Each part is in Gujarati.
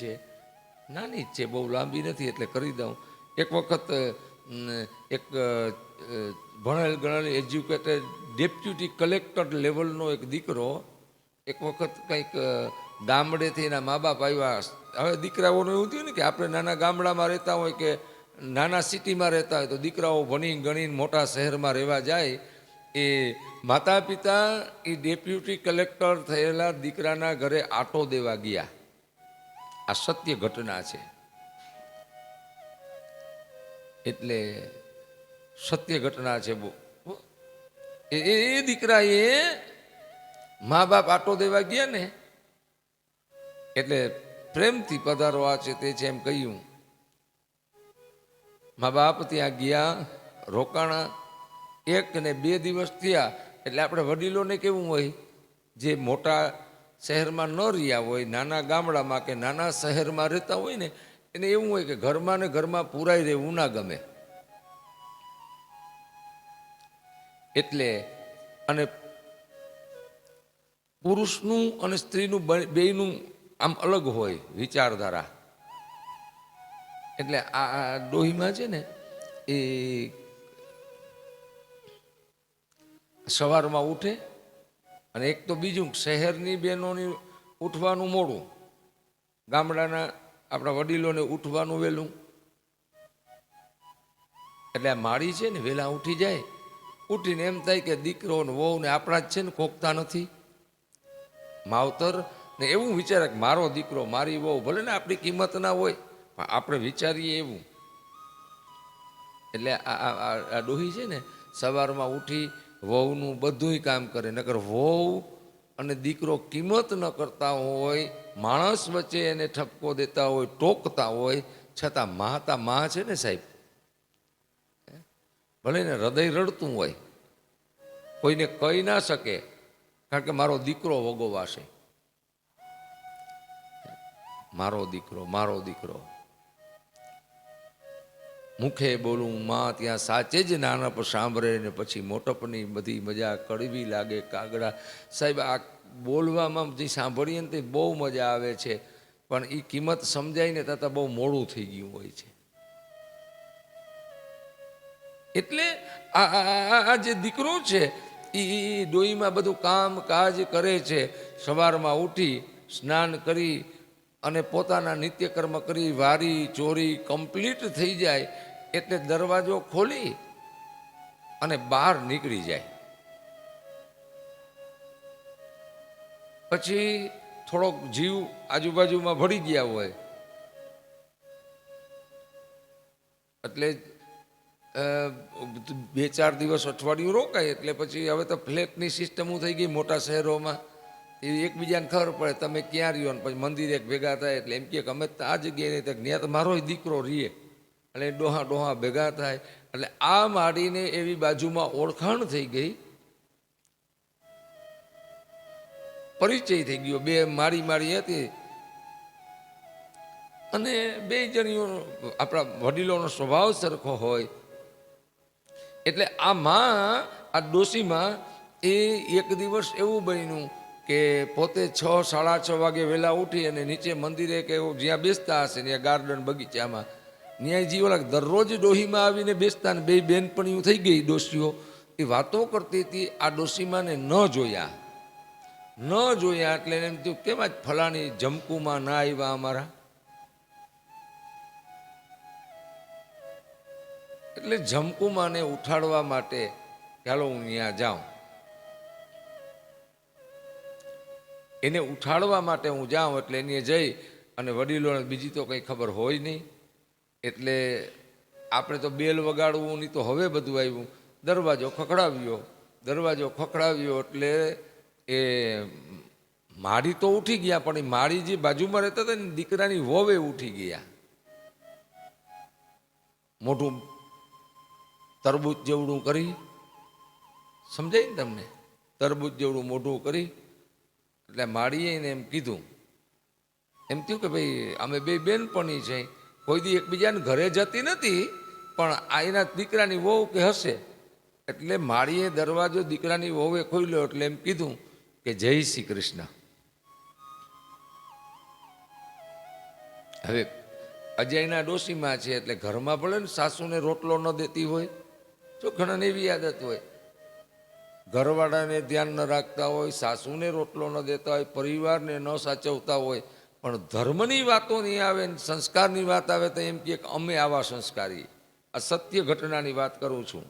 છે. નાની જ છે, બહુ લાંબી નથી, એટલે કરી દઉં. એક વખત એક ભણેલ ગણેલ એજ્યુકેટેડ ડેપ્યુટી કલેક્ટર લેવલનો એક દીકરો, એક વખત કંઈક ગામડેથી એના મા બાપ આવ્યા. હવે દીકરાઓનું એવું થયું ને કે આપણે નાના ગામડામાં રહેતા હોય કે નાના સિટીમાં રહેતા હોય, તો દીકરાઓ ભણી ગણીને મોટા શહેરમાં રહેવા જાય. એ માતા પિતા એ ડેપ્યુટી કલેક્ટર થયેલા દીકરાના ઘરે આટો દેવા ગયા. આ સત્ય ઘટના છે. એટલે સત્ય ઘટના છે એ, એ- એ મા બાપ આટો દેવા ગયા ને, એટલે પ્રેમથી પધારો આ છે તે છે એમ કહ્યું. મા બાપ ત્યાં ગયા, રોકાણા, એક ને બે દિવસ થયા, એટલે આપણે વડીલોને કેવું હોય? જે મોટા શહેરમાં ન રહ્યા હોય, નાના ગામડામાં કે નાના શહેરમાં રહેતા હોય ને, એને એવું હોય કે ઘરમાં ને ઘરમાં પુરાઈ રહેવું ના ગમે. એટલે અને પુરુષનું અને સ્ત્રીનું બેયનું આમ અલગ હોય વિચારધારા. એટલે આ ડોહીમાં છે ને, એ સવારમાં ઉઠે અને એક તો બીજું શહેરની બહેનોની ઉઠવાનું મોડું. ગામડાના આપણા વડીલોને ઉઠવાનું વહેલું. એટલે આ માળી છે ને વહેલા ઉઠી જાય. ઉઠીને એમ થાય કે દીકરો ને વહુ ને આપણા જ છે ને ખોખતા નથી. માવતર ને એવું વિચારે કે મારો દીકરો, મારી વહુ, ભલે ને આપણી કિંમત ના હોય, પણ આપણે વિચારીએ એવું. એટલે આ ડોહી છે ને, સવારમાં ઉઠી વહુનું બધુંય કામ કરે. નકર વહુ અને દીકરો કિંમત ન કરતા હોય, માણસ વચ્ચે એને ઠપકો દેતા હોય, ટોકતા હોય, છતાં માતા મા છે ને સાહેબ. ભલે ને હૃદય રડતું હોય, કોઈને કહી ના શકે, કારણ કે મારો દીકરો વગોવાશે. મારો દીકરો મારો દીકરો. મુખે બોલું, માં, ત્યાં સાચે જ નાનપ સાંભળે ને પછી મોટપની બધી મજા કડવી લાગે કાગડા. સાહેબ, આ બોલવામાં જે સાંભળીએ ને તે બહુ મજા આવે છે, પણ એ કિંમત સમજાય ને તથા બહુ મોડું થઈ ગયું હોય છે. એટલે આ જે દીકરો છે એ ડોઈમાં બધું કામ કાજ કરે છે. સવારમાં ઉઠી, સ્નાન કરી અને પોતાના નિત્યકર્મ કરી, વારી, ચોરી કમ્પ્લીટ થઈ જાય. એટલે દરવાજો ખોલી અને બહાર નીકળી જાય. પછી થોડોક જીવ આજુબાજુમાં ભળી ગયા હોય. એટલે બે ચાર દિવસ અઠવાડિયું રોકાય, એટલે પછી હવે તો ફ્લેટની સિસ્ટમો થઈ ગઈ મોટા શહેરોમાં. એ એકબીજાને ખબર પડે તમે ક્યાં રહ્યો ને પછી મંદિરે ભેગા થાય એટલે એમ કે અમે આ જગ્યાએ ત્યાં મારો દીકરો રીએ. એટલે ડોહા ડોહા ભેગા થાય. એટલે આ મારીને એવી બાજુમાં ઓળખાણ થઈ ગઈ. પરિચય થઈ ગયો. બે મારી મારી હતી. અને બે જણીઓ, આપણા વડીલોનો સ્વભાવ સરખો હોય. એટલે આ માં, આ ડોશીમાં એ એક દિવસ એવું બન્યું કે પોતે છ, સાડા છ વાગે વહેલા ઉઠી અને નીચે મંદિરે કે જ્યાં બેસતા હશે, ત્યાં ગાર્ડન બગીચામાં ત્યાં ઓલા દરરોજ ડોહીમાં આવીને બેસતા ને બે બેનપણીઓ થઈ ગઈ ડોશીઓ. એ વાતો કરતી હતી, આ ડોશીમાને ન જોયા. ન જોયા એટલે એમ થયું, કેમ આજ ફલાણી જમકુમાં ના આવ્યા અમારા? એટલે જમકુમાને ઉઠાડવા માટે, ચાલો હું ત્યાં જાઉં. એને ઉઠાડવા માટે હું જાઉં એટલે એને જઈ, અને વડીલોને બીજી તો કંઈ ખબર હોય નહીં. એટલે આપણે તો બેલ વગાડવું નહીં તો હવે બધું આવ્યું. દરવાજો ખખડાવ્યો. દરવાજો ખખડાવ્યો એટલે એ માળી તો ઉઠી ગયા, પણ એ માળી જે બાજુમાં રહેતા હતા ને દીકરાની વોવે ઉઠી ગયા. મોઢું તરબૂચ જેવડું કરી. સમજાય ને તમને? તરબૂચ જેવડું મોઢું કરી. એટલે માળીએ એમ કીધું. એમ થયું કે ભાઈ, અમે બે બેનપણી છે. કોઈ દી એકબીજાને ઘરે જતી નથી, પણ આ એના દીકરાની વહુ કે હશે? એટલે માળીએ દરવાજો દીકરાની વહુએ ખોલ્યો એટલે એમ કીધું કે જય શ્રી કૃષ્ણ. હવે અજયના ડોશીમાં છે એટલે ઘરમાં ભલે ને સાસુને રોટલો ન દેતી હોય જો ઘણાને એવી આદત હોય. ઘરવાળાને ધ્યાન ન રાખતા હોય, સાસુને રોટલો ન દેતા હોય, પરિવારને ન સાચવતા હોય પણ ધર્મની વાતો નહીં આવે ને સંસ્કારની વાત આવે તો એમ કે અમે આવા સંસ્કારી. આ સત્ય ઘટનાની વાત કરું છું.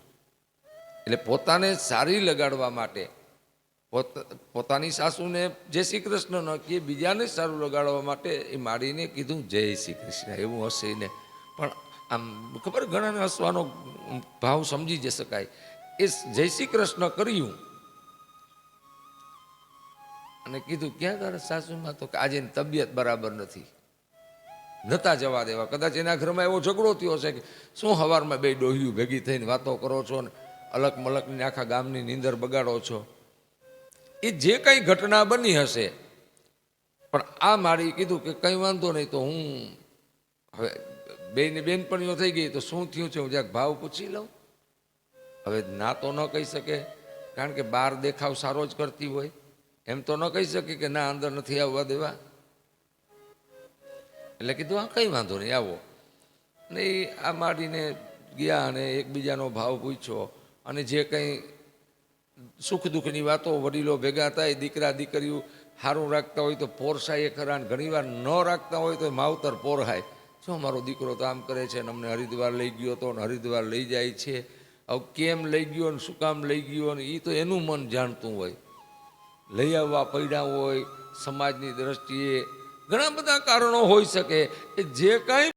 એટલે પોતાને સારી લગાડવા માટે પોત- પોતાની સાસુને જય શ્રી કૃષ્ણ ન કહે બીજાને સારું લગાડવા માટે એ માડીને કીધું, જય શ્રી કૃષ્ણ. એવું હશે ને. પણ આમ ખબર ઘણાને હસવાનો ભાવ સમજી જ શકાય. એ જય શ્રી કૃષ્ણ કર્યું. અને કીધું, ક્યાં તારા સાસુમાં તો કે આજે તબિયત બરાબર નથી. નતા જવા દેવા. કદાચ એના ઘરમાં એવો ઝઘડો થયો હશે કે, શું હવારમાં બે ડોહ્યું ભેગી થઈને વાતો કરો છો ને અલક મલકની આખા ગામની નીંદર બગાડો છો? એ જે કંઈ ઘટના બની હશે, પણ આ મારી કીધું કે કંઈ વાંધો નહીં તો હું હવે બેની બેનપણીઓ થઈ ગઈ તો શું થયું છે હું જ્યાં ભાવ પૂછી લઉં. હવે ના તો ન કહી શકે, કારણ કે બહાર દેખાવ સારો જ કરતી હોય. એમ તો ન કહી શકે કે ના, અંદર નથી આવવા દેવા. એટલે કીધું, હા, કંઈ વાંધો નહીં, આવો. ને આ માડીને ગયા અને એકબીજાનો ભાવ પૂછ્યો. અને જે કંઈ સુખ દુઃખની વાતો વડીલો ભેગા થાય, દીકરા દીકરીઓ સારું રાખતા હોય તો પોરસાય ખરા ને ઘણીવાર ન રાખતા હોય તો માવતર પોરહાય. શું મારો દીકરો તો આમ કરે છે અને અમને હરિદ્વાર લઈ ગયો તો ને હરિદ્વાર લઈ જાય છે. હવે કેમ લઈ ગયો ને શું કામ લઈ ગયો ને એ તો એનું મન જાણતું હોય. લઈ આવવા પડ્યા હોય સમાજની દ્રષ્ટિએ ઘણા બધા કારણો હોઈ શકે કે જે કાંઈ